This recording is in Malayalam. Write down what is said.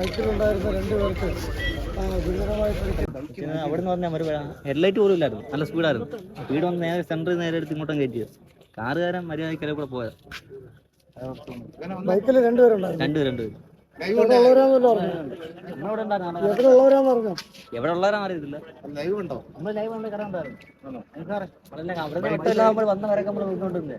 ബൈക്കിലുണ്ടായിരുന്ന രണ്ട് പേർക്ക് അവിടെ നിന്ന് പറഞ്ഞാൽ ഒരു ഹെഡ്ലൈറ്റ് പോലും ഇല്ലായിരുന്നു. നല്ല സ്പീഡായിരുന്നു. സ്പീഡ് വന്ന് നേരെ സെന്ററിൽ നേരെ എടുത്ത് ഇങ്ങോട്ടും കയറ്റിയത് കാറുകാരൻ മര്യാദയ്ക്ക് കൂടെ പോയത്. ബൈക്കിൽ രണ്ടുപേരുണ്ടായിരുന്നു. രണ്ടുപേരും രണ്ടുപേരും എവിടെ ഉള്ളവരാന്ന് അറിയത്തില്ല. ലൈവ് ഉണ്ടോ നമ്മൾ ലൈവ് കറണ്ടായിരുന്നു അവിടെ വിട്ടെല്ലാം നമ്മൾ വന്ന വരൊക്കെ നമ്മൾ വിട്ടോണ്ടിരുന്നേ